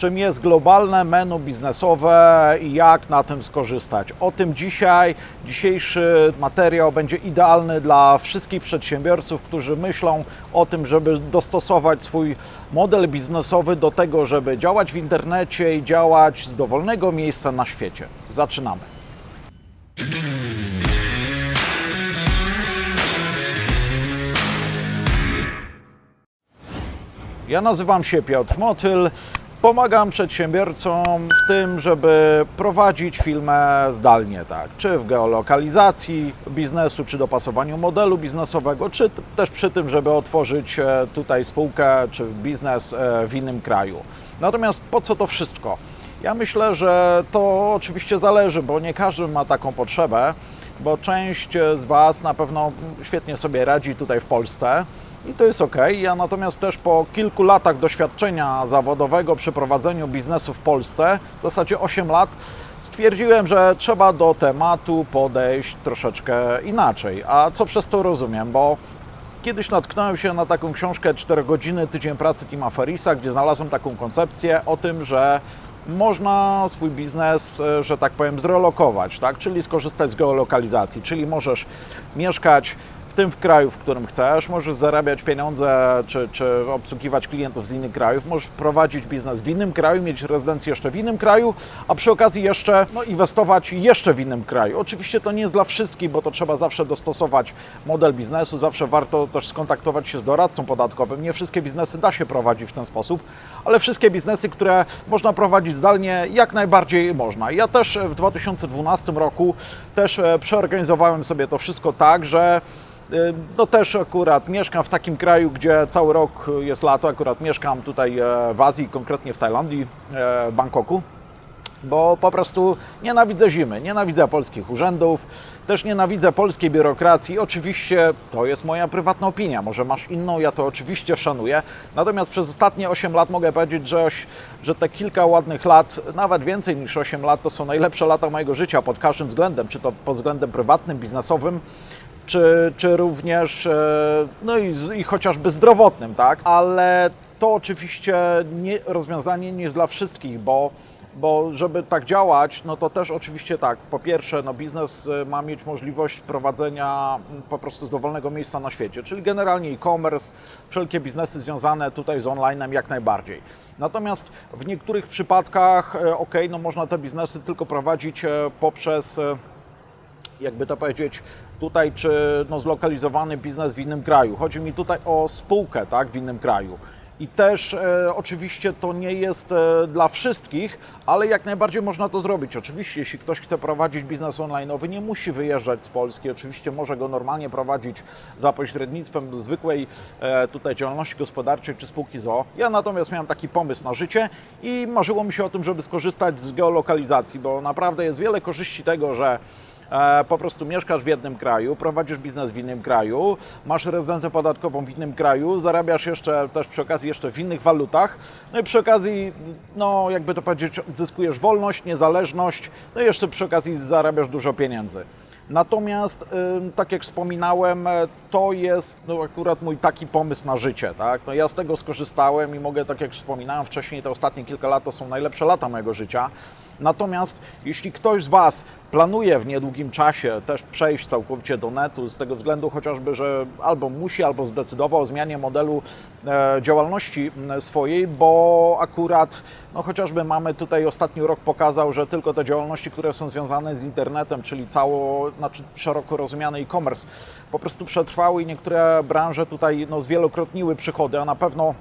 czym jest globalne menu biznesowe i jak na tym skorzystać. O tym dzisiaj. Dzisiejszy materiał będzie idealny dla wszystkich przedsiębiorców, którzy myślą o tym, żeby dostosować swój model biznesowy do tego, żeby działać w internecie i działać z dowolnego miejsca na świecie. Zaczynamy. Ja nazywam się Piotr Motyl. Pomagam przedsiębiorcom w tym, żeby prowadzić firmę zdalnie, tak? Czy w geolokalizacji biznesu, czy dopasowaniu modelu biznesowego, czy też przy tym, żeby otworzyć e, tutaj spółkę czy biznes e, w innym kraju. Natomiast po co to wszystko? Ja myślę, że to oczywiście zależy, bo nie każdy ma taką potrzebę, bo część e, z Was na pewno świetnie sobie radzi tutaj w Polsce. I to jest ok. Ja natomiast też po kilku latach doświadczenia zawodowego przy prowadzeniu biznesu w Polsce, w zasadzie 8 lat, stwierdziłem, że trzeba do tematu podejść troszeczkę inaczej. A co przez to rozumiem? Bo Kiedyś natknąłem się na taką książkę 4 godziny tydzień pracy Tima Ferrisa, gdzie znalazłem taką koncepcję o tym, że można swój biznes, e, że tak powiem, zrelokować, tak? czyli skorzystać z geolokalizacji, czyli możesz mieszkać w tym w kraju, w którym chcesz, możesz zarabiać pieniądze czy, czy obsługiwać klientów z innych krajów, możesz prowadzić biznes w innym kraju, mieć rezydencję jeszcze w innym kraju, a przy okazji jeszcze no, inwestować jeszcze w innym kraju. Oczywiście to nie jest dla wszystkich, bo to trzeba zawsze dostosować model biznesu, zawsze warto też skontaktować się z doradcą podatkowym. Nie wszystkie biznesy da się prowadzić w ten sposób, ale wszystkie biznesy, które można prowadzić zdalnie, jak najbardziej można. Ja też w 2012 roku też e, przeorganizowałem sobie to wszystko tak, że No też akurat mieszkam w takim kraju, gdzie cały rok jest lato. Akurat mieszkam tutaj e, w Azji, konkretnie w Tajlandii, e, w Bangkoku. Bo po prostu nienawidzę zimy, nienawidzę polskich urzędów, też nienawidzę polskiej biurokracji. Oczywiście to jest moja prywatna opinia, może masz inną, ja to oczywiście szanuję. Natomiast przez ostatnie 8 lat mogę powiedzieć, że, że te kilka ładnych lat, nawet więcej niż 8 lat, to są najlepsze lata mojego życia pod każdym względem, czy to pod względem prywatnym, biznesowym, czy, czy również e, no i, i chociażby zdrowotnym, tak? Ale to oczywiście nie, rozwiązanie nie jest dla wszystkich, bo, bo żeby tak działać, no to też oczywiście tak, po pierwsze, no biznes e, ma mieć możliwość prowadzenia m, po prostu z dowolnego miejsca na świecie, czyli generalnie e-commerce, wszelkie biznesy związane tutaj z onlinem jak najbardziej. Natomiast w niektórych przypadkach, e, ok, no można te biznesy tylko prowadzić poprzez jakby to powiedzieć, tutaj czy no, zlokalizowany biznes w innym kraju. Chodzi mi tutaj o spółkę tak, w innym kraju. I też e, oczywiście to nie jest e, dla wszystkich, ale jak najbardziej można to zrobić. Oczywiście, jeśli ktoś chce prowadzić biznes online'owy, nie musi wyjeżdżać z Polski. Oczywiście może go normalnie prowadzić za pośrednictwem zwykłej e, tutaj działalności gospodarczej czy spółki ZO. Ja natomiast miałem taki pomysł na życie i marzyło mi się o tym, żeby skorzystać z geolokalizacji, bo naprawdę jest wiele korzyści tego, że po prostu mieszkasz w jednym kraju, prowadzisz biznes w innym kraju, masz rezydencję podatkową w innym kraju, zarabiasz jeszcze też przy okazji jeszcze w innych walutach, no i przy okazji, no jakby to powiedzieć, zyskujesz wolność, niezależność, no i jeszcze przy okazji zarabiasz dużo pieniędzy. Natomiast, tak jak wspominałem, e, to jest no, akurat mój taki pomysł na życie. Tak? No, ja z tego skorzystałem i mogę, tak jak wspominałem wcześniej, te ostatnie kilka lat to są najlepsze lata mojego życia. Natomiast jeśli ktoś z Was planuje w niedługim czasie też przejść całkowicie do netu, z tego względu chociażby, że albo musi, albo zdecydował o zmianie modelu e, działalności swojej, bo akurat no chociażby mamy tutaj ostatni rok pokazał, że tylko te działalności, które są związane z internetem, czyli cało, znaczy szeroko rozumiany e-commerce, po prostu przetrwały i niektóre branże tutaj no, zwielokrotniły przychody, a na pewno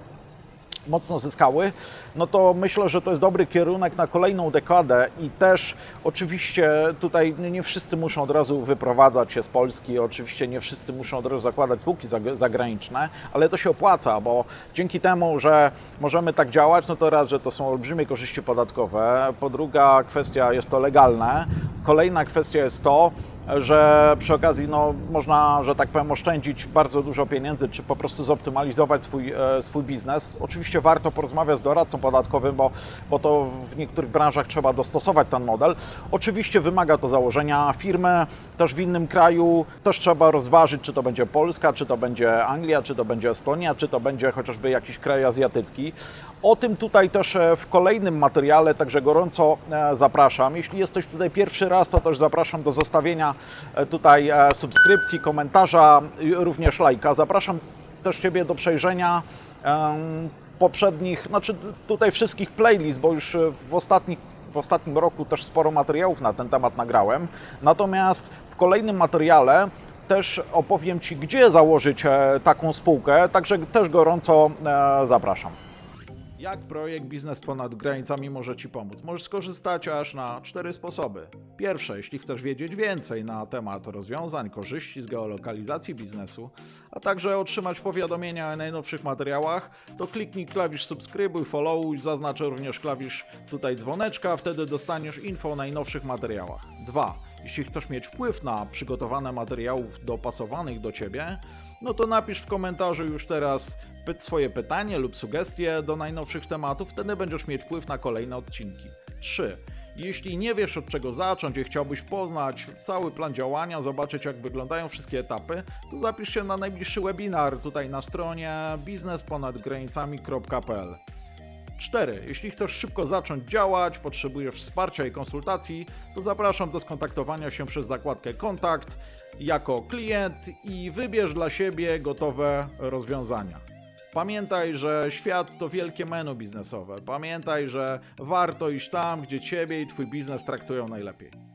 mocno zyskały, no to myślę, że to jest dobry kierunek na kolejną dekadę i też oczywiście tutaj nie wszyscy muszą od razu wyprowadzać się z Polski, oczywiście nie wszyscy muszą od razu zakładać spółki zag- zagraniczne, ale to się opłaca, bo dzięki temu, że możemy tak działać, no to raz, że to są olbrzymie korzyści podatkowe, po druga kwestia jest to legalne, kolejna kwestia jest to, że przy okazji no, można, że tak powiem, oszczędzić bardzo dużo pieniędzy, czy po prostu zoptymalizować swój, e, swój biznes. Oczywiście warto porozmawiać z doradcą podatkowym, bo, bo to w niektórych branżach trzeba dostosować ten model. Oczywiście wymaga to założenia firmy też w innym kraju, też trzeba rozważyć, czy to będzie Polska, czy to będzie Anglia, czy to będzie Estonia, czy to będzie chociażby jakiś kraj azjatycki. O tym tutaj też e, w kolejnym materiale, także gorąco e, zapraszam. Jeśli jesteś tutaj pierwszy raz, to też zapraszam do zostawienia tutaj e, subskrypcji, komentarza, również lajka. Zapraszam też Ciebie do przejrzenia poprzednich, znaczy tutaj wszystkich playlist, bo już e, w ostatnich w ostatnim roku też sporo materiałów na ten temat nagrałem. Natomiast w kolejnym materiale też opowiem Ci, gdzie założyć e, taką spółkę, także też gorąco e, zapraszam. Jak projekt Biznes ponad granicami może Ci pomóc? Możesz skorzystać aż na cztery sposoby. Pierwsze, jeśli chcesz wiedzieć więcej na temat rozwiązań, korzyści z geolokalizacji biznesu, a także otrzymać powiadomienia o najnowszych materiałach, to kliknij klawisz subskrybuj, followuj, zaznaczę również klawisz tutaj dzwoneczka, wtedy dostaniesz info o najnowszych materiałach. Dwa, jeśli chcesz mieć wpływ na przygotowane materiałów dopasowanych do Ciebie, no to napisz w komentarzu już teraz swoje pytanie lub sugestie do najnowszych tematów, wtedy będziesz mieć wpływ na kolejne odcinki. 3. Jeśli nie wiesz od czego zacząć i chciałbyś poznać cały plan działania, zobaczyć jak wyglądają wszystkie etapy, to zapisz się na najbliższy webinar tutaj na stronie biznesponadgranicami.pl. 4. Jeśli chcesz szybko zacząć działać, potrzebujesz wsparcia i konsultacji, to zapraszam do skontaktowania się przez zakładkę Kontakt jako klient i wybierz dla siebie gotowe rozwiązania. Pamiętaj, że świat to wielkie menu biznesowe. Pamiętaj, że warto iść tam, gdzie Ciebie i Twój biznes traktują najlepiej.